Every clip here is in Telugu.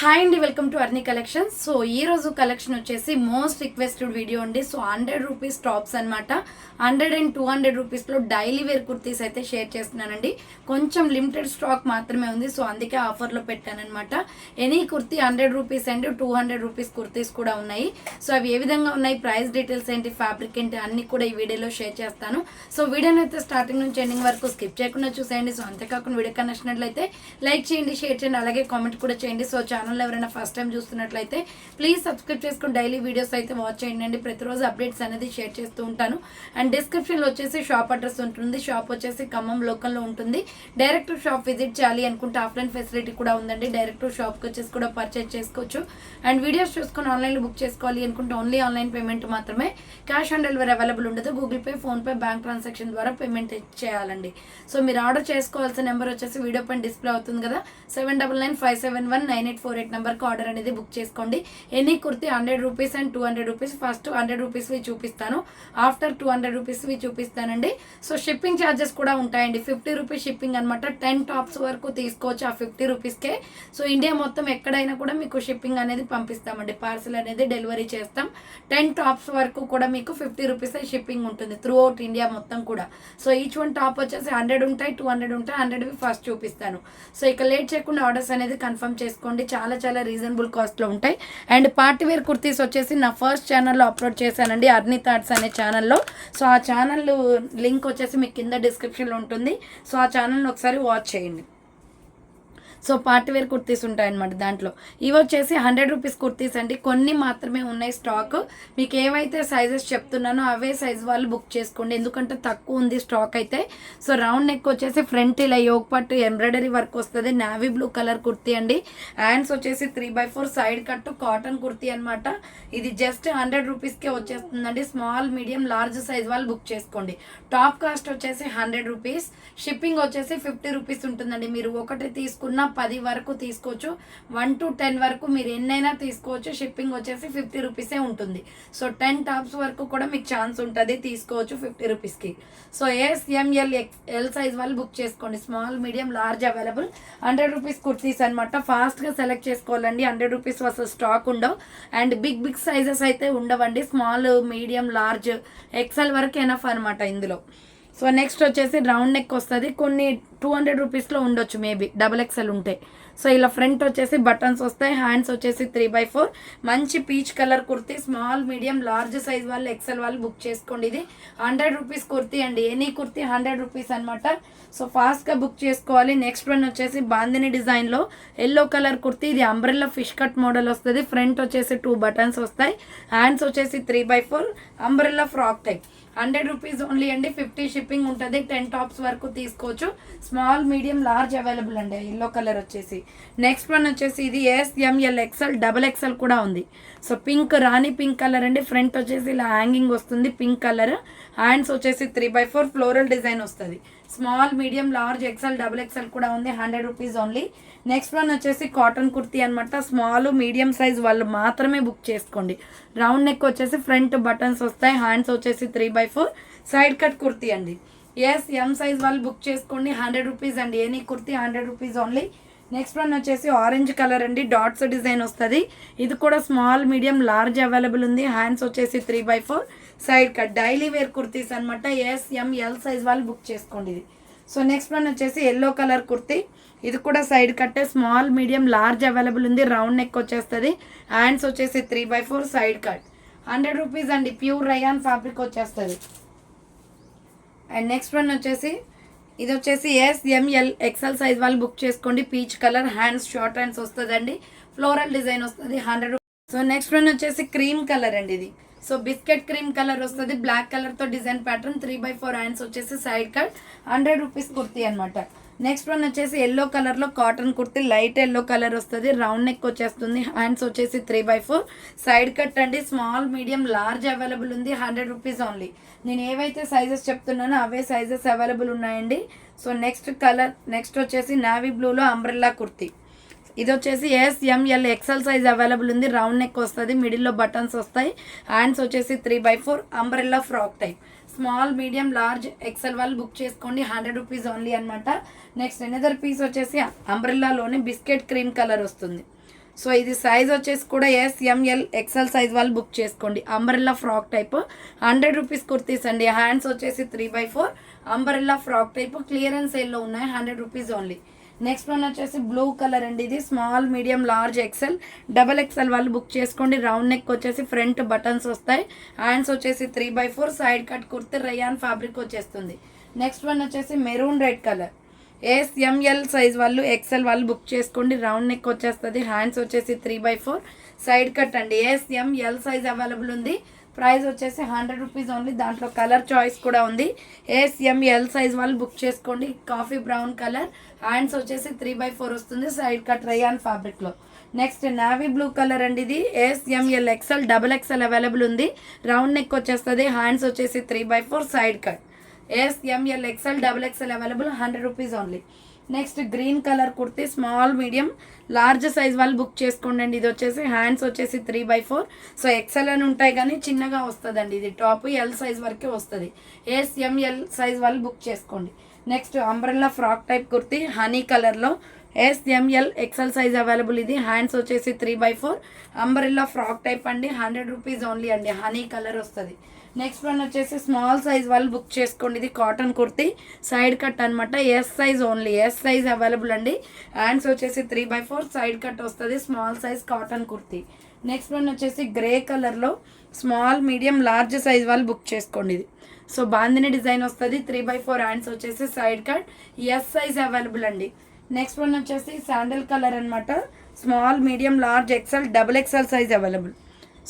హాయ్ అండి welcome to Arni collection so ఈ రోజు కలెక్షన్ వచ్చేసి మోస్ట్ రిక్వెస్టెడ్ వీడియో అండి. సో హండ్రెడ్ రూపీస్ టాప్స్ అనమాట హండ్రెడ్ అండ్ టూ హండ్రెడ్ రూపీస్లో డైలీ వేర్ కుర్తీస్ అయితే షేర్ చేస్తున్నానండి. కొంచెం లిమిటెడ్ స్టాక్ మాత్రమే ఉంది. సో అందుకే ఆఫర్లో పెట్టానమాట any kurti hundred rupees and two hundred rupees kurtis కూడా ఉన్నాయి. సో అవి ఏ విధంగా ఉన్నాయి? ప్రైస్ డీటెయిల్స్ ఏంటి? ఫ్యాబ్రిక్ ఏంటి? అన్ని కూడా ఈ వీడియోలో షేర్ చేస్తాను. సో వీడియోని అయితే స్టార్టింగ్ నుంచి ఎండింగ్ వరకు స్కిప్ చేయకుండా చూసేయండి. సో అంతేకాకుండా వీడియో కనెక్షన్ లైక్ చేయండి షేర్ చేయండి అలాగే కామెంట్ కూడా చేయండి. సో ఛానల్ ఎవరైనా ఫస్ట్ టైం చూస్తున్నట్లయితే ప్లీజ్ సబ్స్క్రైబ్ చేసుకుని డైలీ వీడియోస్ అయితే వాచ్ చేయండి అండి. ప్రతిరోజు అప్డేట్స్ అనేది షేర్ చేస్తూ ఉంటాను. అండ్ డిస్క్రిప్షన్లో వచ్చేసి షాప్ అడ్రస్ ఉంటుంది. షాప్ వచ్చేసి ఖమ్మం లోకల్లో ఉంటుంది. డైరెక్ట్ షాప్ విజిట్ చేయాలి అనుకుంటే ఆఫ్లైన్ ఫెసిలిటీ కూడా ఉందండి. డైరెక్ట్ షాప్కి వచ్చేసి కూడా పర్చేజ్ చేసుకోవచ్చు. అండ్ వీడియోస్ చూసుకొని ఆన్లైన్లో బుక్ చేసుకోవాలి అనుకుంటే ఓన్లీ ఆన్లైన్ పేమెంట్ మాత్రమే. క్యాష్ ఆన్ డెలివరీ అవైలబుల్ ఉండదు. Google Pay PhonePe bank transaction ద్వారా పేమెంట్ చేయాలండి. సో మీరు ఆర్డర్ చేసుకోవాల్సిన నెంబర్ వచ్చేసి వీడియో పైన డిస్ప్లే అవుతుంది కదా. Seven double nine five seven one nine eight four eight నెంబర్కి ఆర్డర్ అనేది బుక్ చేసుకోండి. Any kurti hundred rupees and two hundred rupees first hundred రూపీస్వి చూపిస్తాను. ఆఫ్టర్ టూ హండ్రెడ్ రూపీస్వి చూపిస్తానండి. సో షిప్పింగ్ ఛార్జెస్ కూడా ఉంటాయండి. ఫిఫ్టీ రూపీస్ షిప్పింగ్ అనమాట టెన్ టాప్స్ వరకు తీసుకోవచ్చు ఆ ఫిఫ్టీ రూపీస్కే సో ఇండియా మొత్తం ఎక్కడైనా కూడా మీకు షిప్పింగ్ అనేది పంపిస్తామండి. పార్సల్ అనేది డెలివరీ చేస్తాం. టెన్ టాప్స్ వరకు కూడా మీకు ఫిఫ్టీ రూపీస్ షిప్పింగ్ ఉంటుంది త్రూ అవుట్ ఇండియా మొత్తం కూడా. సో ఈచ్ వన్ టాప్ వచ్చేసి హండ్రెడ్ ఉంటాయి టూ హండ్రెడ్ ఉంటాయి హండ్రెడ్వి ఫస్ట్ చూపిస్తాను. సో ఇక లేట్ చేయకుండా ఆర్డర్స్ అనేది కన్ఫర్మ్ చేసుకోండి. చాలా చాలా చాలా రీజనబుల్ కాస్ట్లో ఉంటాయి. అండ్ పార్టీ వేర్ కుర్తీస్ వచ్చేసి నా ఫస్ట్ ఛానల్లో అప్లోడ్ చేశానండి అర్ని థాట్స్ అనే ఛానల్లో సో ఆ ఛానల్ లింక్ వచ్చేసి మీకు కింద డిస్క్రిప్షన్లో ఉంటుంది. సో ఆ ఛానల్ని ఒకసారి వాచ్ చేయండి. సో పార్టీ వేర్ కుర్తీస్ ఉంటాయన్నమాట దాంట్లో. ఇవి వచ్చేసి హండ్రెడ్ రూపీస్ కుర్తీస్ అండి. కొన్ని మాత్రమే ఉన్నాయి స్టాక్. మీకు ఏవైతే సైజెస్ చెప్తున్నానో అవే సైజ్ వాళ్ళు బుక్ చేసుకోండి. ఎందుకంటే తక్కువ ఉంది స్టాక్ అయితే. సో రౌండ్ నెక్ వచ్చేసి ఫ్రంట్ ఇలా యోగ్ పట్టు ఎంబ్రాయిడరీ వర్క్ వస్తుంది. నావీ బ్లూ కలర్ కుర్తీ అండి. హ్యాండ్స్ వచ్చేసి three by four side cut cotton kurti అనమాట ఇది జస్ట్ హండ్రెడ్ రూపీస్కే వచ్చేస్తుందండి. స్మాల్ మీడియం లార్జ్ సైజ్ వాళ్ళు బుక్ చేసుకోండి. టాప్ కాస్ట్ వచ్చేసి హండ్రెడ్ రూపీస్ షిప్పింగ్ వచ్చేసి ఫిఫ్టీ రూపీస్ ఉంటుందండి. మీరు ఒకటి తీసుకున్న పది వరకు తీసుకోవచ్చు. వన్ టు టెన్ వరకు మీరు ఎన్నైనా తీసుకోవచ్చు. షిప్పింగ్ వచ్చేసి ఫిఫ్టీ రూపీసే ఉంటుంది. సో టెన్ టాప్స్ వరకు కూడా మీకు ఛాన్స్ ఉంటుంది తీసుకోవచ్చు ఫిఫ్టీ రూపీస్కి. So S M L L size వాళ్ళు బుక్ చేసుకోండి. Small medium large available hundred rupees kurtis అనమాట ఫాస్ట్గా సెలెక్ట్ చేసుకోవాలండి. హండ్రెడ్ రూపీస్ అసలు స్టాక్ ఉండవు. అండ్ బిగ్ బిగ్ సైజెస్ అయితే ఉండవండి. స్మాల్ మీడియం లార్జ్ ఎక్సెల్ వరకు ఎనఫ్ అనమాట ఇందులో. సో నెక్స్ట్ వచ్చేసి రౌండ్ నెక్ వస్తుంది. కొన్ని టూ హండ్రెడ్ రూపీస్లో ఉండొచ్చు మేబీ డబల్ ఎక్స్ఎల్ ఉంటాయి సో ఇలా ఫ్రంట్ వచ్చేసి బటన్స్ వస్తాయి హ్యాండ్స్ వచ్చేసి త్రీ బై ఫోర్ మంచి peach colour kurti small medium large size వాళ్ళు ఎక్సెల్ వాళ్ళు బుక్ చేసుకోండి. ఇది హండ్రెడ్ రూపీస్ కుర్తీ అండి. ఎనీ కుర్తీ హండ్రెడ్ రూపీస్ అనమాట సో ఫాస్ట్గా బుక్ చేసుకోవాలి. నెక్స్ట్ వన్ వచ్చేసి బాందిని డిజైన్లో ఎల్లో కలర్ కుర్తీ. ఇది అంబ్రెల్లా ఫిష్ కట్ మోడల్ వస్తుంది. ఫ్రంట్ వచ్చేసి టూ బటన్స్ వస్తాయి. హ్యాండ్స్ వచ్చేసి three by four umbrella frock type hundred rupees only అండి. ఫిఫ్టీ షిప్పింగ్ ఉంటుంది. టెన్ టాప్స్ వరకు తీసుకోవచ్చు. స్మాల్ మీడియం లార్జ్ అవైలబుల్ అండి. ఎల్లో కలర్ వచ్చేసి. నెక్స్ట్ వన్ వచ్చేసి ఇది S M L XL double XL కూడా ఉంది. సో పింక్ రాణి పింక్ కలర్ అండి. ఫ్రంట్ వచ్చేసి ఇలా హ్యాంగింగ్ వస్తుంది పింక్ కలర్ హ్యాండ్స్ వచ్చేసి three by four floral design వస్తుంది. Small medium large XL double XL కూడా ఉంది hundred rupees only next one వచ్చేసి కాటన్ కుర్తీ అనమాట స్మాల్ మీడియం సైజ్ వాళ్ళు మాత్రమే బుక్ చేసుకోండి. రౌండ్ నెక్ వచ్చేసి ఫ్రంట్ బటన్స్ వస్తాయి హ్యాండ్స్ వచ్చేసి three by four side cut kurti అండి. ఎస్ ఎం సైజ్ వాళ్ళు బుక్ చేసుకోండి. హండ్రెడ్ రూపీస్ అండి. Any kurti hundred rupees only next one వచ్చేసి ఆరెంజ్ కలర్ అండి. డాట్స్ డిజైన్ వస్తుంది. ఇది కూడా స్మాల్ మీడియం లార్జ్ అవైలబుల్ ఉంది. హ్యాండ్స్ వచ్చేసి three by four side cut daily wear kurtis అనమాట ఎస్ ఎం ఎల్ సైజ్ వాళ్ళు బుక్ చేసుకోండి ఇది. సో నెక్స్ట్ వన్ వచ్చేసి ఎల్లో కలర్ కుర్తీ ఇది కూడా సైడ్ కట్టే స్మాల్ మీడియం లార్జ్ అవైలబుల్ ఉంది. రౌండ్ నెక్ వచ్చేస్తుంది. హ్యాండ్స్ వచ్చేసి three by four side cut hundred rupees అండి. ప్యూర్ రయాన్ ఫ్యాబ్రిక్ వచ్చేస్తుంది. అండ్ నెక్స్ట్ వన్ వచ్చేసి ఇది వచ్చేసి S M L XL size వాళ్ళు బుక్ చేసుకోండి. Peach colour hands short hands వస్తుందండి. ఫ్లోరల్ డిజైన్ వస్తుంది హండ్రెడ్ సో నెక్స్ట్ వన్ వచ్చేసి క్రీమ్ కలర్ అండి ఇది. సో బిస్కెట్ క్రీమ్ కలర్ వస్తుంది బ్లాక్ కలర్తో design pattern three by four hands వచ్చేసి side cut hundred rupees kurti అనమాట నెక్స్ట్ వన్ వచ్చేసి ఎల్లో కలర్లో cotton kurti light yellow colour వస్తుంది. రౌండ్ నెక్ వచ్చేస్తుంది. హ్యాండ్స్ వచ్చేసి three by four side cut అండి. స్మాల్ మీడియం లార్జ్ అవైలబుల్ ఉంది. హండ్రెడ్ రూపీస్ ఓన్లీ నేను ఏవైతే సైజెస్ చెప్తున్నానో అవే సైజెస్ అవైలబుల్ ఉన్నాయండి. సో నెక్స్ట్ కలర్ నెక్స్ట్ వచ్చేసి నావీ బ్లూలో అంబ్రెల్లా కుర్తీ. ఇది వచ్చేసి S M L XL size available ఉంది. రౌండ్ నెక్ వస్తుంది. మిడిల్లో బటన్స్ వస్తాయి. హ్యాండ్స్ వచ్చేసి three by four umbrella frock type small medium large XL వాళ్ళు బుక్ చేసుకోండి. హండ్రెడ్ రూపీస్ ఓన్లీ అనమాట నెక్స్ట్ ఎనదర్ పీస్ వచ్చేసి అంబ్రెల్లాలోని బిస్కెట్ క్రీమ్ కలర్ వస్తుంది. సో ఇది సైజ్ వచ్చేసి కూడా S M L XL size వాళ్ళు బుక్ చేసుకోండి. Umbrella frock type hundred rupees kurtis అండి. హ్యాండ్స్ వచ్చేసి three by four umbrella frock type clearance సేల్లో ఉన్నాయి. Hundred rupees only next one వచ్చేసి బ్లూ కలర్ అండి ఇది. Small medium large XL double XL వాళ్ళు బుక్ చేసుకోండి. రౌండ్ నెక్ వచ్చేసి ఫ్రంట్ బటన్స్ వస్తాయి. హ్యాండ్స్ వచ్చేసి three by four side cut kurti rayon fabric వచ్చేస్తుంది. నెక్స్ట్ వన్ వచ్చేసి maroon red colour S M L size వాళ్ళు ఎక్సెల్ వాళ్ళు బుక్ చేసుకోండి. రౌండ్ నెక్ వచ్చేస్తుంది. హ్యాండ్స్ వచ్చేసి three by four side cut అండి. S M L size available ఉంది. ప్రైస్ వచ్చేసి హండ్రెడ్ రూపీస్ ఓన్లీ. దాంట్లో కలర్ చాయిస్ కూడా ఉంది. ఎస్ సైజ్ వాళ్ళు బుక్ చేసుకోండి. Coffee brown colour. హ్యాండ్స్ వచ్చేసి త్రీ బై ఫోర్ వస్తుంది. సైడ్ కట్ రయాన్ ఫ్యాబ్రిక్లో నెక్స్ట్ నావీ బ్లూ కలర్ అండి ఇది. S M L XL double XL available ఉంది. రౌండ్ నెక్ వచ్చేస్తుంది. హ్యాండ్స్ వచ్చేసి three by four side cut. S M L XL double XL available hundred rupees only. Next green colour kurti small medium large size వాళ్ళు బుక్ చేసుకోండి అండి ఇది వచ్చేసి హ్యాండ్స్ వచ్చేసి three by four. So XL అని ఉంటాయి కానీ చిన్నగా వస్తుందండి ఇది. టాప్ ఎల్ సైజ్ వరకే వస్తుంది. ఎస్ఎంఎల్ సైజ్ వాళ్ళు బుక్ చేసుకోండి. Next umbrella frock type kurti honey కలర్లో. S M L XL size available ఇది. హ్యాండ్స్ వచ్చేసి three by four. Umbrella frock type అండి. హండ్రెడ్ రూపీస్ ఓన్లీ అండి. హనీ కలర్ వస్తుంది. నెక్స్ట్ వన్ వచ్చేసి స్మాల్ సైజ్ వాళ్ళు బుక్ చేసుకోండి. ఇది కాటన్ కుర్తీ సైడ్ కట్ అనమాట S size only S size available అండి. హ్యాండ్స్ వచ్చేసి three by four side cut వస్తుంది small size cotton kurti. Next one వచ్చేసి గ్రే కలర్లో స్మాల్ మీడియం లార్జ్ సైజ్ వాళ్ళు బుక్ చేసుకోండి. ఇది. సో బాందిని డిజైన్ వస్తుంది త్రీ బై ఫోర్ హ్యాండ్స్ వచ్చేసి side cut S size available అండి. నెక్స్ట్ వన్ వచ్చేసి శాండల్ కలర్ అనమాట small medium large XL double XL size available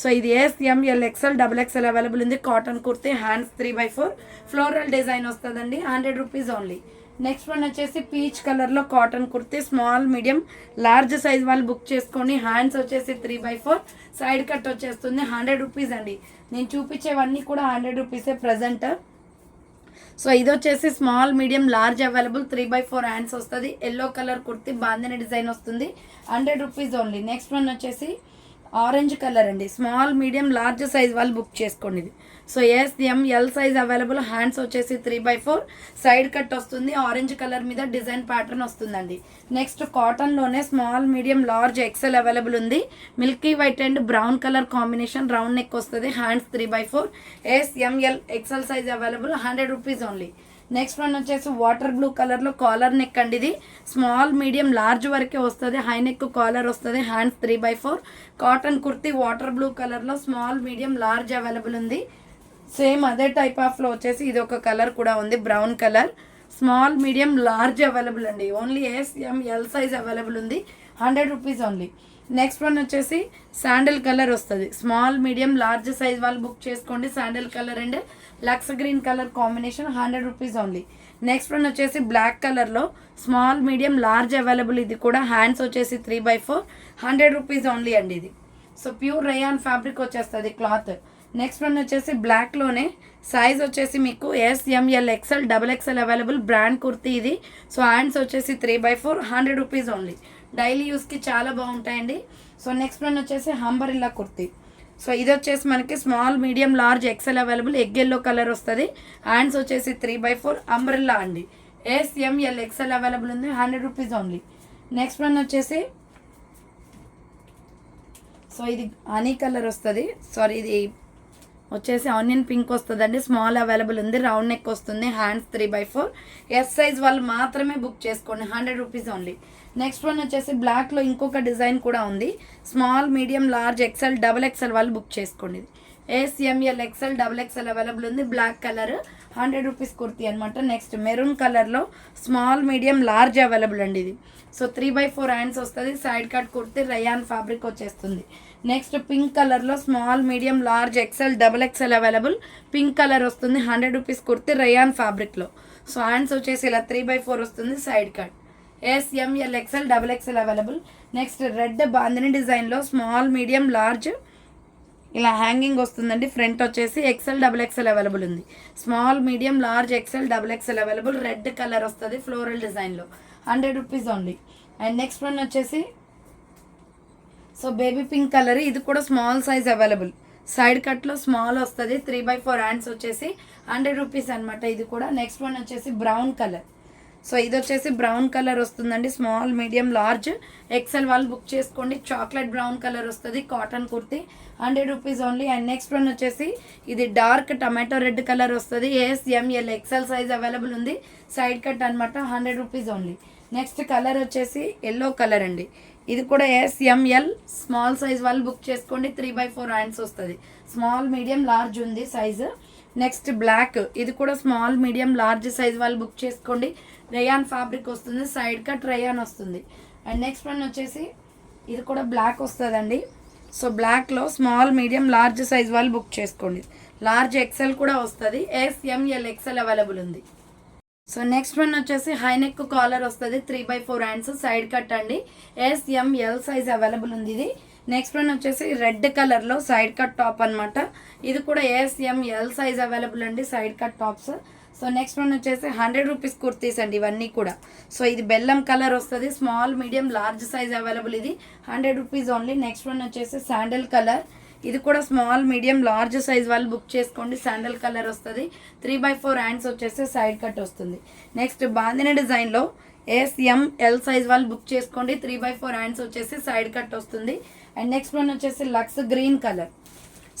so ఇది S M L XL double XL available ఉంది. Cotton kurti hands three by four floral design వస్తుందండి. Hundred rupees only next one వచ్చేసి పీచ్ కలర్లో cotton kurti small medium large size వాళ్ళు బుక్ చేసుకోండి హ్యాండ్స్ వచ్చేసి three by four side cut వచ్చేస్తుంది హండ్రెడ్ రూపీస్ అండి. నేను చూపించేవన్నీ కూడా హండ్రెడ్ రూపీసే ప్రజెంట్ సో ఇది వచ్చేసి small medium large available three by four hands వస్తుంది. Yellow colour kurti bandhani design వస్తుంది. Hundred rupees only next one వచ్చేసి ఆరెంజ్ కలర్ అండి. స్మాల్ మీడియం లార్జ్ సైజ్ వాళ్ళు బుక్ చేసుకోండి ఇది. So S M L size available hands వచ్చేసి three by four side cut వస్తుంది. ఆరెంజ్ కలర్ మీద డిజైన్ ప్యాటర్న్ వస్తుందండి. Next కాటన్లోనే small medium large XL available ఉంది. Milky white and brown colour combination round neck వస్తుంది. Hands three by four S M L XL size available hundred rupees only next one వచ్చేసి వాటర్ బ్లూ కలర్లో కాలర్ నెక్ అండి ఇది. స్మాల్ మీడియం లార్జ్ వరకే వస్తుంది. హై నెక్ కాలర్ వస్తుంది. Hands three by four cotton kurti water blue కలర్లో స్మాల్ మీడియం లార్జ్ అవైలబుల్ ఉంది. సేమ్ అదే టైప్ ఆఫ్లో వచ్చేసి ఇది ఒక కలర్ కూడా ఉంది. Brown colour small medium large available అండి. Only S M L size available ఉంది. Hundred rupees only next one వచ్చేసి శాండిల్ కలర్ వస్తుంది. స్మాల్ మీడియం లార్జ్ సైజ్ వాళ్ళు బుక్ చేసుకోండి. Sandal colour and lux green colour combination hundred rupees only next one వచ్చేసి బ్లాక్ కలర్లో స్మాల్ మీడియం లార్జ్ అవైలబుల్ ఇది కూడా హ్యాండ్స్ వచ్చేసి three by four hundred rupees only అండి ఇది. సో ప్యూర్ రయాన్ ఫ్యాబ్రిక్ వచ్చేస్తుంది క్లాత్ నెక్స్ట్ వన్ వచ్చేసి బ్లాక్లోనే సైజ్ వచ్చేసి మీకు S M L XL XL double XL available brand kurti ఇది. సో హ్యాండ్స్ వచ్చేసి three by four hundred rupees only daily యూస్కి చాలా బాగుంటాయండి. సో నెక్స్ట్ వన్ వచ్చేసి హంబరిల్లా కుర్తీ. సో ఇది వచ్చేసి మనకి small medium large XL available egg yellow colour వస్తుంది. హ్యాండ్స్ వచ్చేసి త్రీ బై ఫోర్ అంబ్రెల్లా అండి. S M L XL available ఉంది hundred rupees only. Next one వచ్చేసి సో ఇది హనీ కలర్ వస్తుంది. సారీ ఇది వచ్చేసి ఆనియన్ పింక్ వస్తుందండి. స్మాల్ అవైలబుల్ ఉంది రౌండ్ నెక్ వస్తుంది hands three by four. S size వాళ్ళు మాత్రమే బుక్ చేసుకోండి hundred rupees only. Next one వచ్చేసి బ్లాక్లో ఇంకొక డిజైన్ కూడా ఉంది. Small medium large XL double XL వాళ్ళు బుక్ చేసుకోండి. ACML XL double XL available ఉంది. Black colour hundred rupees kurti అనమాట నెక్స్ట్ మెరూన్ కలర్లో స్మాల్ మీడియం లార్జ్ అవైలబుల్ అండి ఇది. So three by four hands వస్తుంది. Side cut kurti rayon fabric వచ్చేస్తుంది. నెక్స్ట్ పింక్ కలర్లో small medium large XL double XL available pink colour వస్తుంది. హండ్రెడ్ రూపీస్ కుర్తీ రయాన్ ఫ్యాబ్రిక్లో. సో హ్యాండ్స్ వచ్చేసి ఇలా త్రీ బై ఫోర్ వస్తుంది side cut. S M L XL double XL available next red bandhani డిజైన్లో స్మాల్ మీడియం లార్జ్ ఇలా హ్యాంగింగ్ వస్తుందండి. ఫ్రంట్ వచ్చేసి ఎక్సెల్ డబుల్ ఎక్సెల్ అవైలబుల్ ఉంది. Small medium large XL double XL available red colour వస్తుంది ఫ్లోరల్ డిజైన్లో hundred rupees only and next one వచ్చేసి సో బేబీ పింక్ కలర్ ఇది కూడా స్మాల్ సైజ్ అవైలబుల్ సైడ్ కట్లో స్మాల్ వస్తుంది. త్రీ బై ఫోర్ హ్యాండ్స్ వచ్చేసి హండ్రెడ్ రూపీస్ అనమాట ఇది కూడా. నెక్స్ట్ వన్ వచ్చేసి బ్రౌన్ కలర్ సో ఇది వచ్చేసి బ్రౌన్ కలర్ వస్తుందండి స్మాల్ మీడియం లార్జ్. ఎక్సెల్ వాళ్ళు బుక్ చేసుకోండి చాక్లెట్ బ్రౌన్ కలర్ వస్తుంది cotton kurti. Hundred rupees only. And next one వచ్చేసి ఇది డార్క్ టమాటో రెడ్ కలర్ వస్తుంది. ఏఎస్ఎంఎల్ ఎక్సెల్ సైజ్ అవైలబుల్ ఉంది. సైడ్ కట్ అనమాట hundred rupees only. Next colour వచ్చేసి ఎల్లో కలర్ అండి. ఇది కూడా S M L small size వాళ్ళు బుక్ చేసుకోండి త్రీ బై ఫోర్ హ్యాండ్స్ వస్తుంది. స్మాల్ మీడియం లార్జ్ ఉంది సైజు నెక్స్ట్ బ్లాక్ ఇది కూడా స్మాల్ మీడియం లార్జ్ సైజ్ వాళ్ళు బుక్ చేసుకోండి. రయాన్ ఫ్యాబ్రిక్ వస్తుంది సైడ్ కట్ రయాన్ వస్తుంది. అండ్ నెక్స్ట్ వన్ వచ్చేసి ఇది కూడా బ్లాక్ వస్తుందండి. సో బ్లాక్లో స్మాల్ మీడియం లార్జ్ సైజ్ వాళ్ళు బుక్ చేసుకోండి. లార్జ్ ఎక్సెల్ కూడా వస్తుంది. S M L XL available ఉంది. సో నెక్స్ట్ వన్ వచ్చేసి హై నెక్ కాలర్ వస్తుంది. Three by four hands side cut అండి. S M L size available ఉంది ఇది. నెక్స్ట్ వన్ వచ్చేసి రెడ్ కలర్లో సైడ్ కట్ టాప్ అన్నమాట. ఇది కూడా S M L size available అండి side cut tops. So next one వచ్చేసి హండ్రెడ్ రూపీస్ కుర్తీస్ అండి ఇవన్నీ కూడా. సో ఇది బెల్లం కలర్ వస్తుంది small medium large size available ఇది. Hundred rupees only next one వచ్చేసి శాండల్ కలర్ ఇది కూడా స్మాల్ మీడియం లార్జ్ సైజ్ వాళ్ళు బుక్ చేసుకోండి శాండల్ కలర్ వస్తుంది. త్రీ బై ఫోర్ హ్యాండ్స్ వచ్చేసి సైడ్ కట్ వస్తుంది. నెక్స్ట్ బాందిన డిజైన్లో ఎస్ఎం ఎల్ సైజ్ వాళ్ళు బుక్ చేసుకోండి త్రీ బై ఫోర్ హ్యాండ్స్ వచ్చేసి సైడ్ కట్ వస్తుంది. అండ్ నెక్స్ట్ వన్ వచ్చేసి లక్స్ గ్రీన్ కలర్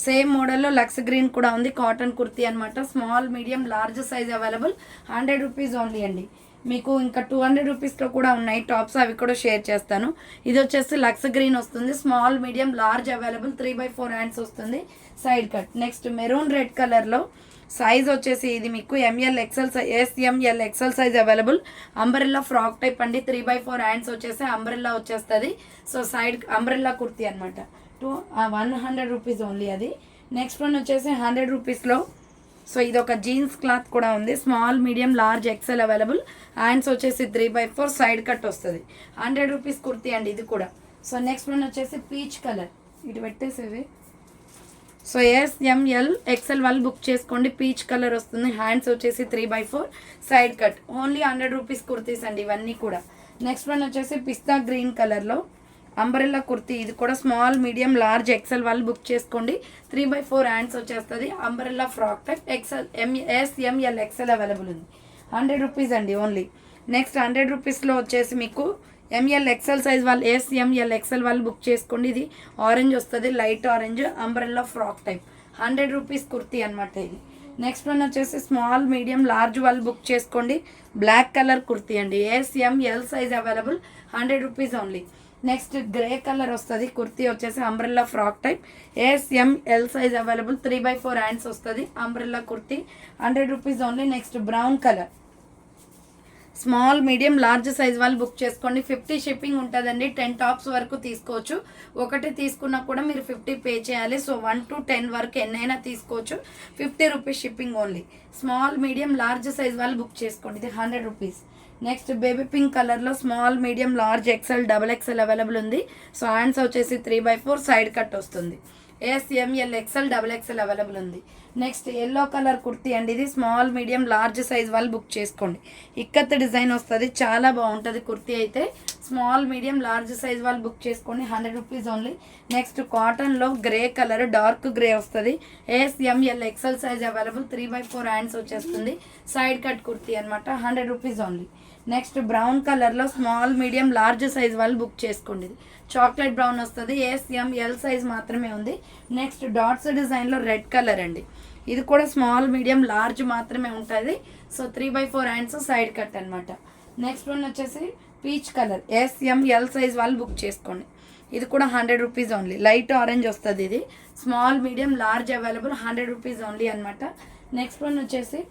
సేమ్ మోడల్లో లక్స్ గ్రీన్ కూడా ఉంది కాటన్ కుర్తీ అనమాట small medium large size available. Hundred rupees only అండి. మీకు ఇంకా టూ హండ్రెడ్ రూపీస్లో కూడా ఉన్నాయి టాప్స్ అవి కూడా షేర్ చేస్తాను. ఇది వచ్చేసి లక్స్ గ్రీన్ వస్తుంది. Small medium large available three by four hands వస్తుంది side cut. Next maroon red కలర్లో సైజ్ వచ్చేసి ఇది మీకు M L XL size S M L XL size available. Umbrella frock type అండి. త్రీ బై ఫోర్ హ్యాండ్స్ వచ్చేసి అంబ్రెల్లా వచ్చేస్తుంది. సో సైడ్ అంబ్రెల్లా కుర్తీ అనమాట two one hundred rupees only అది. నెక్స్ట్ వన్ వచ్చేసి హండ్రెడ్ రూపీస్లో సో ఇది ఒక జీన్స్ క్లాత్ కూడా ఉంది. Small medium large XL available hands వచ్చేసి three by four side cut వస్తుంది. హండ్రెడ్ రూపీస్ కుర్తీ అండి ఇది కూడా. సో నెక్స్ట్ వన్ వచ్చేసి పీచ్ కలర్ ఇటు పెట్టేసేవి so S M L XL వాళ్ళు బుక్ చేసుకోండి. పీచ్ కలర్ వస్తుంది. హ్యాండ్స్ వచ్చేసి three by four side cut only hundred rupees kurtis అండి ఇవన్నీ కూడా. నెక్స్ట్ వన్ వచ్చేసి పిస్తా గ్రీన్ కలర్లో అంబరెల్లా కుర్తీ ఇది కూడా స్మాల్ మీడియం లార్జ్ ఎక్సెల్ వాళ్ళు బుక్ చేసుకోండి. త్రీ బై ఫోర్ హ్యాండ్స్ వచ్చేస్తుంది. Umbrella frock type XL M S M L XL available ఉంది. హండ్రెడ్ రూపీస్ అండి ఓన్లీ. నెక్స్ట్ హండ్రెడ్ రూపీస్లో వచ్చేసి మీకు ఎంఎల్ ఎక్సెల్ సైజ్ వాళ్ళు ఎస్ఎంఎల్ ఎక్సెల్ వాళ్ళు బుక్ చేసుకోండి. ఇది ఆరెంజ్ వస్తుంది light orange umbrella frock type. Hundred rupees kurti అనమాట ఇది. నెక్స్ట్ వన్ వచ్చేసి స్మాల్ మీడియం లార్జ్ వాళ్ళు బుక్ చేసుకోండి. బ్లాక్ కలర్ కుర్తీ అండి. S M L size available hundred rupees only. Next grey colour వస్తుంది కుర్తీ వచ్చేసి umbrella frock type S M L size available three by four hands వస్తుంది umbrella kurti. Hundred rupees only next brown colour small medium large size వాళ్ళు బుక్ చేసుకోండి. ఫిఫ్టీ షిప్పింగ్ ఉంటుందండి టెన్ టాప్స్ వరకు తీసుకోవచ్చు. ఒకటి తీసుకున్నా కూడా మీరు ఫిఫ్టీ పే చేయాలి. సో వన్ టు టెన్ వరకు ఎన్నైనా తీసుకోవచ్చు. Fifty rupees shipping only small medium large size వాళ్ళు బుక్ చేసుకోండి. ఇది hundred rupees next baby pink కలర్లో small medium large XL double XL available ఉంది. సో హ్యాండ్స్ వచ్చేసి three by four side cut వస్తుంది. S M L XL double XL available ఉంది. నెక్స్ట్ ఎల్లో కలర్ కుర్తీ అండి. ఇది స్మాల్ మీడియం లార్జ్ సైజ్ వాళ్ళు బుక్ చేసుకోండి. ఇక్కత్ డిజైన్ వస్తుంది. చాలా బాగుంటుంది కుర్తీ అయితే. స్మాల్ మీడియం లార్జ్ సైజ్ వాళ్ళు బుక్ చేసుకోండి హండ్రెడ్ రూపీస్ ఓన్లీ. నెక్స్ట్ కాటన్లో గ్రే కలర్ డార్క్ గ్రే వస్తుంది. S M L XL size available three by four hands వచ్చేస్తుంది. సైడ్ కట్ కుర్తీ అనమాట hundred rupees only. Next brown కలర్లో స్మాల్ మీడియం లార్జ్ సైజ్ వాళ్ళు బుక్ చేసుకోండి. చాక్లెట్ బ్రౌన్ వస్తుంది ఎస్ఎంఎల్ సైజ్ మాత్రమే ఉంది. నెక్స్ట్ డాట్స్ డిజైన్లో రెడ్ కలర్ అండి. ఇది కూడా స్మాల్ మీడియం లార్జ్ మాత్రమే ఉంటుంది. So three by four hands side cut అనమాట నెక్స్ట్ వన్ వచ్చేసి peach colour. S M L size వాళ్ళు బుక్ చేసుకోండి. ఇది కూడా hundred rupees only light orange వస్తుంది ఇది. Small medium large available hundred rupees only అనమాట నెక్స్ట్ వన్ వచ్చేసి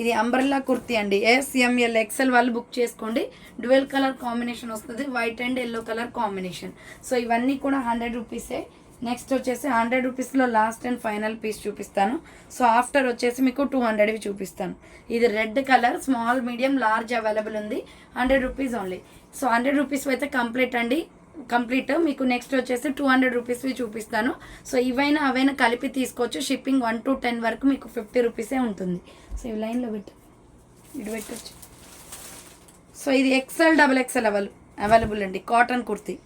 ఇది అంబ్రెల్లా కుర్తీ అండి. ఎస్ఎంఎల్ ఎక్సెల్ వాళ్ళు బుక్ చేసుకోండి. డ్యువెల్ కలర్ కాంబినేషన్ వస్తుంది. White and yellow colour combination so ఇవన్నీ కూడా హండ్రెడ్ రూపీసే నెక్స్ట్ వచ్చేసి హండ్రెడ్ రూపీస్లో లాస్ట్ అండ్ ఫైనల్ పీస్ చూపిస్తాను. సో ఆఫ్టర్ వచ్చేసి మీకు టూ హండ్రెడ్వి చూపిస్తాను. ఇది red colour small medium large available ఉంది. Hundred rupees only. So hundred rupees అయితే కంప్లీట్ అండి. కంప్లీట్. మీకు నెక్స్ట్ వచ్చేసి టూ హండ్రెడ్ రూపీస్వి చూపిస్తాను. సో ఇవైనా అవైనా కలిపి తీసుకోవచ్చు. షిప్పింగ్ వన్ టు టెన్ వరకు మీకు ఫిఫ్టీ రూపీసే ఉంటుంది. సో ఇవి లైన్లో పెట్టు. ఇటు పెట్టచ్చు. సో ఇది XL double XL avail available అండి. Cotton kurti.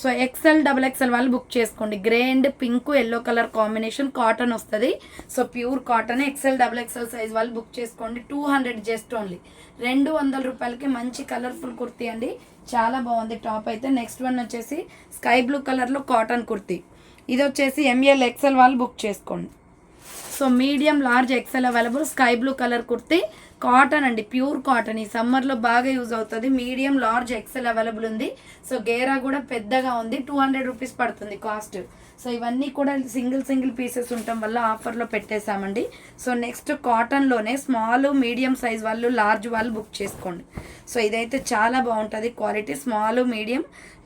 So XL double XL వాళ్ళు బుక్ చేసుకోండి. Grey and pink yellow colour combination cotton వస్తుంది so pure cotton XL double XL size వాళ్ళు బుక్ చేసుకోండి. టూ హండ్రెడ్ జస్ట్ ఓన్లీ రెండు వందల రూపాయలకి మంచి కలర్ఫుల్ కుర్తీ అండి. చాలా బాగుంది టాప్ అయితే. నెక్స్ట్ వన్ వచ్చేసి స్కై బ్లూ కలర్లో కాటన్ కుర్తీ. ఇది వచ్చేసి ఎంఎల్ ఎక్సెల్ వాళ్ళు బుక్ చేసుకోండి. So medium large XL available sky blue colour kurti cotton అండి ప్యూర్ కాటన్ ఈ సమ్మర్లో బాగా యూజ్ అవుతుంది. మీడియం లార్జ్ ఎక్సెల్ అవైలబుల్ ఉంది. సో గేరా కూడా పెద్దగా ఉంది. టూ హండ్రెడ్ రూపీస్ పడుతుంది కాస్ట్ సో ఇవన్నీ కూడా సింగిల్ సింగిల్ పీసెస్ ఉండటం వల్ల ఆఫర్లో పెట్టేశామండి. సో నెక్స్ట్ కాటన్లోనే స్మాల్ మీడియం సైజ్ వాళ్ళు లార్జ్ వాళ్ళు బుక్ చేసుకోండి. సో ఇదైతే చాలా బాగుంటుంది. Quality small medium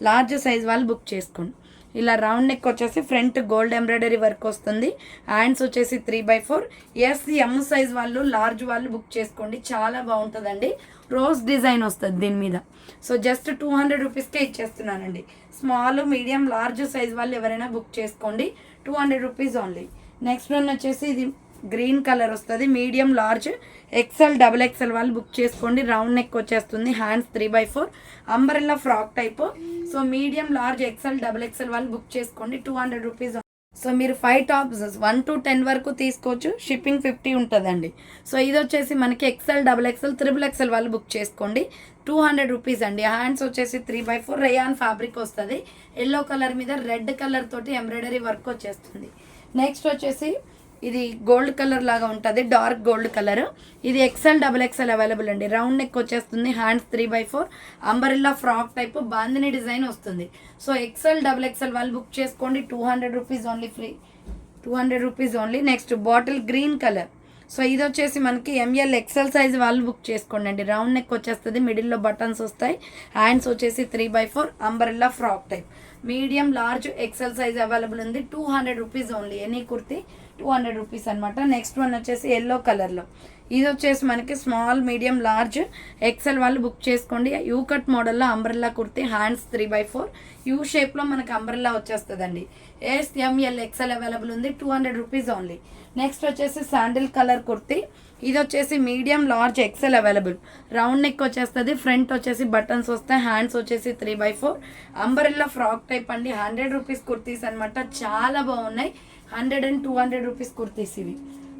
large size వాళ్ళు బుక్ చేసుకోండి. ఇలా రౌండ్ నెక్ వచ్చేసి ఫ్రంట్ గోల్డ్ ఎంబ్రాయిడరీ వర్క్ వస్తుంది. హ్యాండ్స్ వచ్చేసి three by four S M size వాళ్ళు లార్జ్ వాళ్ళు బుక్ చేసుకోండి. చాలా బాగుంటుందండి. రోజ్ డిజైన్ వస్తుంది దీని మీద. సో జస్ట్ టూ హండ్రెడ్ రూపీస్కే ఇచ్చేస్తున్నానండి. స్మాల్ మీడియం లార్జ్ సైజ్ వాళ్ళు ఎవరైనా బుక్ చేసుకోండి. Two hundred rupees only next one వచ్చేసి ఇది గ్రీన్ కలర్ వస్తుంది. Medium large XL double XL వాళ్ళు బుక్ చేసుకోండి. రౌండ్ నెక్ వచ్చేస్తుంది. Hands three by four. Umbrella frock type. So medium large XL double XL వాళ్ళు బుక్ చేసుకోండి. Two hundred rupees. సో మీరు five tops one to ten వరకు తీసుకోవచ్చు. షిప్పింగ్ ఫిఫ్టీ ఉంటుందండి. సో ఇది వచ్చేసి మనకి XL double XL triple XL వాళ్ళు బుక్ చేసుకోండి. టూ హండ్రెడ్ రూపీస్ అండి. హ్యాండ్స్ వచ్చేసి three by four. Rayon fabric వస్తుంది. ఎల్లో కలర్ మీద రెడ్ కలర్ తోటి ఎంబ్రాయిడరీ వర్క్ వచ్చేస్తుంది. నెక్స్ట్ వచ్చేసి ఇది గోల్డ్ కలర్ లాగా ఉంటుంది డార్క్ గోల్డ్ కలర్. ఇది ఎక్సెల్ డబుల్ ఎక్సెల్ అవైలబుల్ అండి. రౌండ్ నెక్ వచ్చేస్తుంది hands three by four umbrella frock type bandhani design వస్తుంది. సో ఎక్సెల్ డబుల్ ఎక్సెల్ వాళ్ళు బుక్ చేసుకోండి two hundred rupees only free two hundred rupees only next bottle green colour so ఇది వచ్చేసి మనకి ఎంఎల్ ఎక్సెల్ సైజ్ వాళ్ళు బుక్ చేసుకోండి అండి. రౌండ్ నెక్ వచ్చేస్తుంది మిడిల్లో బటన్స్ వస్తాయి. హ్యాండ్స్ వచ్చేసి three by four umbrella frock type medium large XL size available ఉంది. Two hundred rupees only any kurti two hundred rupees అనమాట నెక్స్ట్ వన్ వచ్చేసి ఎల్లో కలర్లో ఇది వచ్చేసి మనకి స్మాల్ మీడియం లార్జ్ ఎక్సెల్ వాళ్ళు బుక్ చేసుకోండి. యూ కట్ మోడల్లో umbrella kurti hands three by four U షేప్లో మనకి అంబ్రెల్లా వచ్చేస్తుందండి. S M L XL available ఉంది. Two hundred rupees only next వచ్చేసి శాండిల్ కలర్ కుర్తి. ఇది వచ్చేసి medium large XL available round neck వచ్చేస్తుంది. ఫ్రంట్ వచ్చేసి బటన్స్ వస్తాయి. హ్యాండ్స్ వచ్చేసి three by four umbrella frock type అండి. హండ్రెడ్ రూపీస్ కుర్తీస్ అనమాట చాలా బాగున్నాయి. Hundred and two hundred rupees kurtis ఇవి.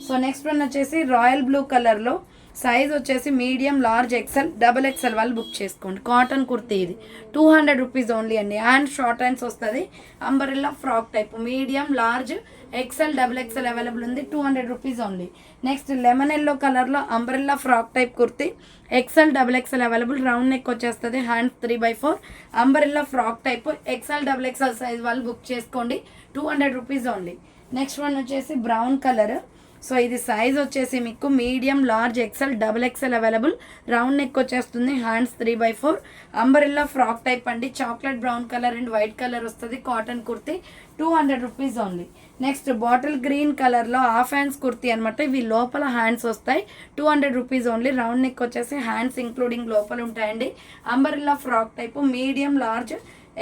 సో నెక్స్ట్ వన్ వచ్చేసి రాయల్ బ్లూ కలర్లో సైజ్ వచ్చేసి medium large XL double XL వాళ్ళు బుక్ చేసుకోండి. కాటన్ కుర్తీ ఇది. టూ హండ్రెడ్ రూపీస్ ఓన్లీ అండి. హ్యాండ్ షార్ట్ హ్యాండ్స్ వస్తుంది. Umbrella frock type. Medium large XL double XL available ఉంది. Two hundred rupees only. Next lemon yellow కలర్లో umbrella frock type kurti. XL double XL available. Round neck వచ్చేస్తుంది. Hand three by four. Umbrella frock type. XL double XL size వాళ్ళు బుక్ చేసుకోండి. Two hundred rupees only. Next one వచ్చేసి బ్రౌన్ కలర్ సో ఇది సైజ్ వచ్చేసి మీకు medium large XL double XL available round neck వచ్చేస్తుంది hands three by four umbrella frock type అండి. Chocolate brown colour and white colour వస్తుంది. Cotton kurti two hundred rupees only next bottle green కలర్లో హాఫ్ హ్యాండ్స్ కుర్తీ అనమాట ఇవి లోపల హ్యాండ్స్ వస్తాయి. Two hundred rupees only round neck వచ్చేసి హ్యాండ్స్ ఇంక్లూడింగ్ లోపల ఉంటాయండి. Umbrella frock type medium large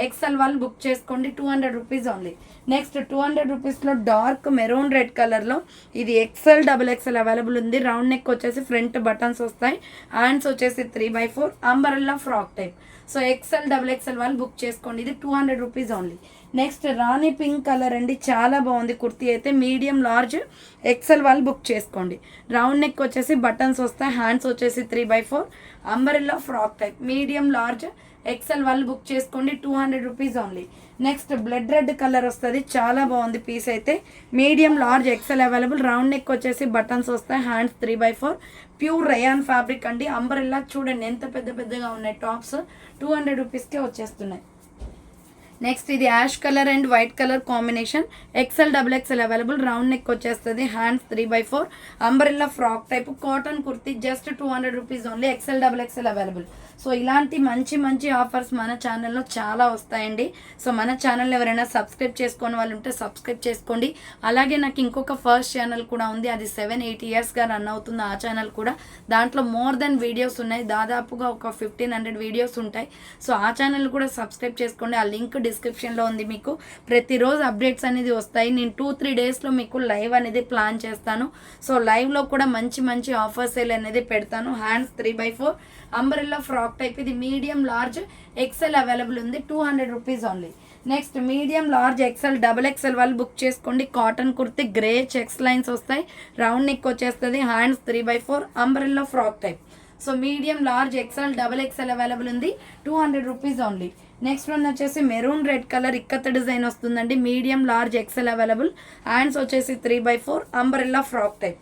XL వాళ్ళు బుక్ చేసుకోండి two hundred rupees only next two hundred రూపీస్లో డార్క్ మెరూన్ రెడ్ కలర్లో ఇది ఎక్సెల్ డబుల్ ఎక్సెల్ అవైలబుల్ ఉంది. రౌండ్ నెక్ వచ్చేసి ఫ్రంట్ బటన్స్ వస్తాయి. హ్యాండ్స్ వచ్చేసి three by four umbrella frock type so XL double XL వాళ్ళు బుక్ చేసుకోండి. ఇది two hundred rupees only next rani pink colour అండి. చాలా బాగుంది కుర్తీ అయితే. మీడియం లార్జ్ ఎక్సెల్ వాళ్ళు బుక్ చేసుకోండి. రౌండ్ నెక్ వచ్చేసి బటన్స్ వస్తాయి. హ్యాండ్స్ వచ్చేసి three by four umbrella frock type medium large XL వాళ్ళు బుక్ చేసుకోండి two hundred rupees only next blood red colour వస్తుంది చాలా బాగుంది పీస్ అయితే. Medium large XL available round neck వచ్చేసి బటన్స్ వస్తాయి hands three by four pure rayon fabric అండి. అంబ్రెల్లా చూడండి ఎంత పెద్ద పెద్దగా ఉన్నాయి టాప్స్ టూ హండ్రెడ్ రూపీస్కే వచ్చేస్తున్నాయి. నెక్స్ట్ ఇది ash colour and white colour combination XL double XL available round neck వచ్చేస్తుంది hands three by four umbrella frock type cotton kurti just two hundred rupees only XL double XL available so ఇలాంటి మంచి మంచి ఆఫర్స్ మన ఛానల్లో చాలా వస్తాయండి. సో మన ఛానల్ ఎవరైనా సబ్స్క్రైబ్ చేసుకుని వాళ్ళు ఉంటే సబ్స్క్రైబ్ చేసుకోండి. అలాగే నాకు ఇంకొక ఫస్ట్ ఛానల్ కూడా ఉంది. అది సెవెన్ ఎయిట్ ఇయర్స్గా రన్ అవుతుంది ఆ ఛానల్ కూడా. దాంట్లో మోర్ దెన్ వీడియోస్ ఉన్నాయి. దాదాపుగా ఒక ఫిఫ్టీన్ హండ్రెడ్ వీడియోస్ ఉంటాయి. సో ఆ ఛానల్ కూడా సబ్స్క్రైబ్ చేసుకోండి. ఆ లింక్ డిస్క్రిప్షన్లో ఉంది మీకు. ప్రతిరోజు అప్డేట్స్ అనేది వస్తాయి. నేను టూ త్రీ డేస్లో మీకు లైవ్ అనేది ప్లాన్ చేస్తాను. సో లైవ్లో కూడా మంచి మంచి ఆఫర్ సేల్ అనేది పెడతాను. Hands three by four. Umbrella frock type. ఇది మీడియం లార్జ్ ఎక్సెల్ అవైలబుల్ ఉంది two hundred rupees only. Next medium large XL double XL వాళ్ళు బుక్ చేసుకోండి. Cotton kurti grey checks lines వస్తాయి. రౌండ్ నెక్ వచ్చేస్తుంది hands three by four umbrella frock type. So medium large XL double XL available ఉంది two hundred rupees only. Next one వచ్చేసి మెరూన్ రెడ్ కలర్ ఇక్కత్త డిజైన్ వస్తుందండి. Medium large XL available. Hands వచ్చేసి three by four umbrella frock type.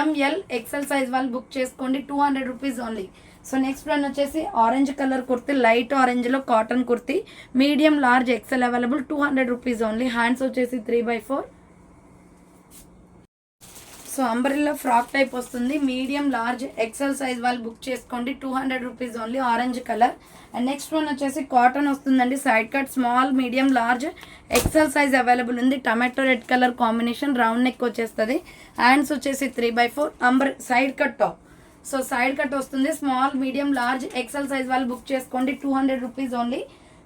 M L XL size వాళ్ళు బుక్ చేసుకోండి two hundred rupees only. So next one వచ్చేసి orange colour kurti light ఆరెంజ్లో cotton kurti medium large XL available two hundred rupees only hands వచ్చేసి three by four so umbrella frock type వస్తుంది. మీడియం లార్జ్ ఎక్సెల్ సైజ్ వాళ్ళు బుక్ చేసుకోండి. Two hundred rupees only orange colour and next one వచ్చేసి కాటన్ వస్తుందండి. Side cut small medium large XL size available ఉంది. Tomato red colour combination round neck వచ్చేస్తుంది. హ్యాండ్స్ వచ్చేసి three by four అంబ్రె side cut top so side cut వస్తుంది. Small medium large XL size వాళ్ళు బుక్ చేసుకోండి. Two hundred rupees only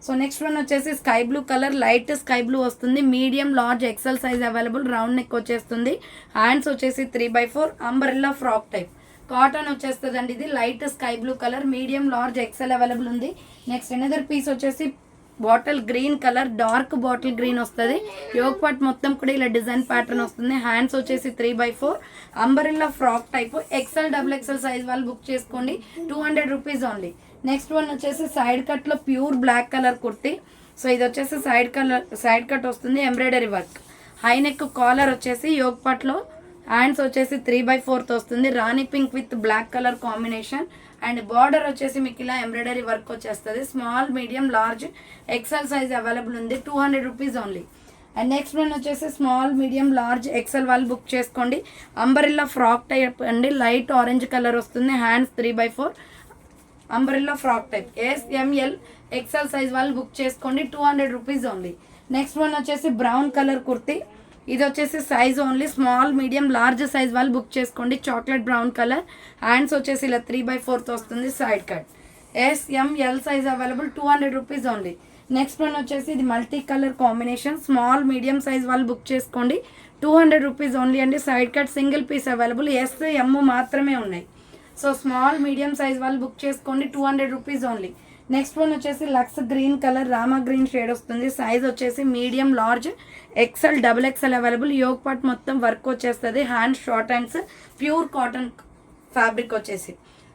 so next one వచ్చేసి sky blue colour light sky blue వస్తుంది. Medium large XL size available round neck వచ్చేస్తుంది. హ్యాండ్స్ వచ్చేసి three by four umbrella frock type cotton వచ్చేస్తుంది అండి ఇది. Light sky blue colour medium large XL available ఉంది. నెక్స్ట్ ఎనదర్ పీస్ వచ్చేసి bottle green colour dark bottle green వస్తుంది. యోగ్ పాట్ మొత్తం కూడా ఇలా డిజైన్ ప్యాటర్న్ వస్తుంది. హ్యాండ్స్ వచ్చేసి three by four umbrella frock type. XL double XL size వాళ్ళు బుక్ చేసుకోండి. Two hundred rupees only next one వచ్చేసి సైడ్ కట్లో pure black colour kurti. So ఇది వచ్చేసి సైడ్ కలర్ సైడ్ కట్ వస్తుంది. Embroidery work high neck collar వచ్చేసి యోగ్ పాట్లో హ్యాండ్స్ వచ్చేసి త్రీ బై ఫోర్త్ వస్తుంది. Rani pink with black colour combination and border వచ్చేసి మీకు ఇలా ఎంబ్రాయిడరీ వర్క్ వచ్చేస్తుంది. Small medium large XL size available ఉంది. Two hundred rupees only. And next one వచ్చేసి స్మాల్ మీడియం లార్జ్ ఎక్సెల్ వాళ్ళు బుక్ చేసుకోండి. అంబరిల్లా ఫ్రాక్ టైప్ అండి. లైట్ ఆరెంజ్ కలర్ వస్తుంది. Hands three by four. Umbrella frock type. S M L XL size వాళ్ళు బుక్ చేసుకోండి. Two hundred rupees only. Next one వచ్చేసి బ్రౌన్ కలర్ కుర్తి. ఇది వచ్చేసి size only small medium large size వాళ్ళు బుక్ చేసుకోండి. చాక్లెట్ బ్రౌన్ కలర్ హ్యాండ్స్ వచ్చేసి ఇలా త్రీ బై ఫోర్త్ వస్తుంది side cut S M L size available two hundred rupees only next one వచ్చేసి ఇది multi colour combination small medium size వాళ్ళు బుక్ చేసుకోండి. టూ హండ్రెడ్ రూపీస్ ఓన్లీ అండి. Side cut single piece available S M మాత్రమే ఉన్నాయి. సో స్మాల్ మీడియం సైజ్ వాళ్ళు బుక్ చేసుకోండి. Two hundred rupees only next one వచ్చేసి lux green colour rama green shade వస్తుంది. సైజ్ వచ్చేసి medium large XL double XL available yoke part మొత్తం వర్క్ వచ్చేస్తుంది. Hand short hands pure cotton fabric వచ్చేసి.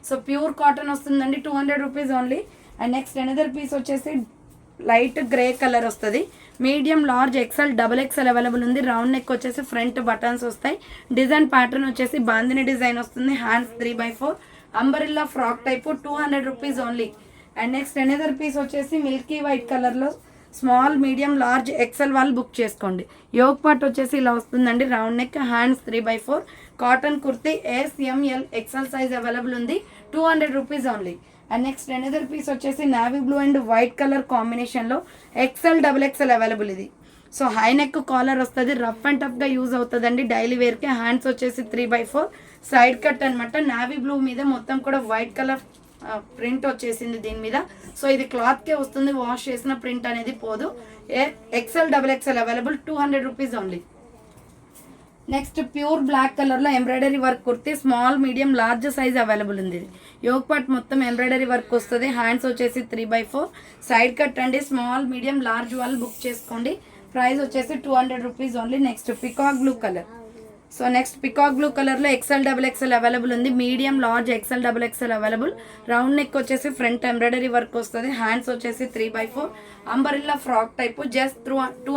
సో ప్యూర్ కాటన్ వస్తుందండి two hundred rupees only and next another piece వచ్చేసి లైట్ గ్రే కలర్ వస్తుంది. Medium large XL double XL available ఉంది. రౌండ్ నెక్ వచ్చేసి ఫ్రంట్ బటన్స్ వస్తాయి. డిజైన్ ప్యాటర్న్ వచ్చేసి బాందిని డిజైన్ వస్తుంది. Hands three by four umbrella frock type two hundred rupees only and next another piece వచ్చేసి మిల్కీ వైట్ కలర్లో స్మాల్ మీడియం లార్జ్ ఎక్సెల్ వాళ్ళు బుక్ చేసుకోండి. యోగ్ పార్ట్ వచ్చేసి ఇలా వస్తుందండి. Round neck hands three by four cotton kurti S M L XL size available ఉంది. Two hundred rupees only and next another piece వచ్చేసి navy blue and white colour కాంబినేషన్లో ఎక్సెల్ డబుల్ ఎక్సెల్ అవైలబుల్ ఇది. సో హై నెక్ కాలర్ వస్తుంది. రఫ్ అండ్ టఫ్గా యూజ్ అవుతుందండి. డైలీ వేర్కి హ్యాండ్స్ వచ్చేసి three by four side cut అనమాట నావీ బ్లూ మీద మొత్తం కూడా వైట్ కలర్ ప్రింట్ వచ్చేసింది దీని మీద. సో ఇది క్లాత్కే వస్తుంది వాష్ చేసిన ప్రింట్ అనేది పోదు. XL double XL available two hundred rupees only next pure black కలర్లో embroidery work kurti small medium large size available ఉంది యోగ్ పార్ట్ మొత్తం ఎంబ్రాయిడరీ వర్క్ వస్తుంది. హ్యాండ్స్ వచ్చేసి three by four side cut అండి స్మాల్ మీడియం లార్జ్ వాళ్ళు బుక్ చేసుకోండి. ప్రైస్ వచ్చేసి two hundred rupees only next peacock blue colour so next peacock blue కలర్లో ఎక్సెల్ డబుల్ ఎక్సెల్ అవైలబుల్ ఉంది. Medium large XL double XL available round neck వచ్చేసి ఫ్రంట్ ఎంబ్రాయిడరీ వర్క్ వస్తుంది. హ్యాండ్స్ వచ్చేసి three by four umbrella frock type just through to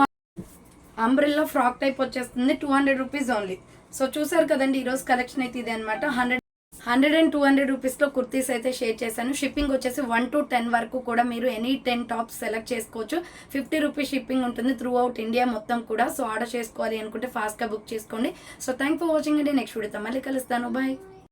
umbrella frock type వచ్చేస్తుంది. Two hundred rupees only so చూసారు కదండి ఈరోజు కలెక్షన్ అయితే ఇదే అనమాట hundred hundred and two hundred రూపీస్లో కుర్తీస్ అయితే షేర్ చేశాను. షిప్పింగ్ వచ్చేసి వన్ టు టెన్ వరకు కూడా మీరు ఎనీ టెన్ టాప్స్ సెలెక్ట్ చేసుకోవచ్చు. ఫిఫ్టీ రూపీస్ షిప్పింగ్ ఉంటుంది త్రూ అవుట్ ఇండియా మొత్తం కూడా. సో ఆర్డర్ చేసుకోవాలి అనుకుంటే ఫాస్ట్గా బుక్ చేసుకోండి. సో థ్యాంక్ ఫర్ వాచింగ్ అండి. నెక్స్ట్ వీడియోతో మళ్ళీ కలుస్తాను. బాయ్.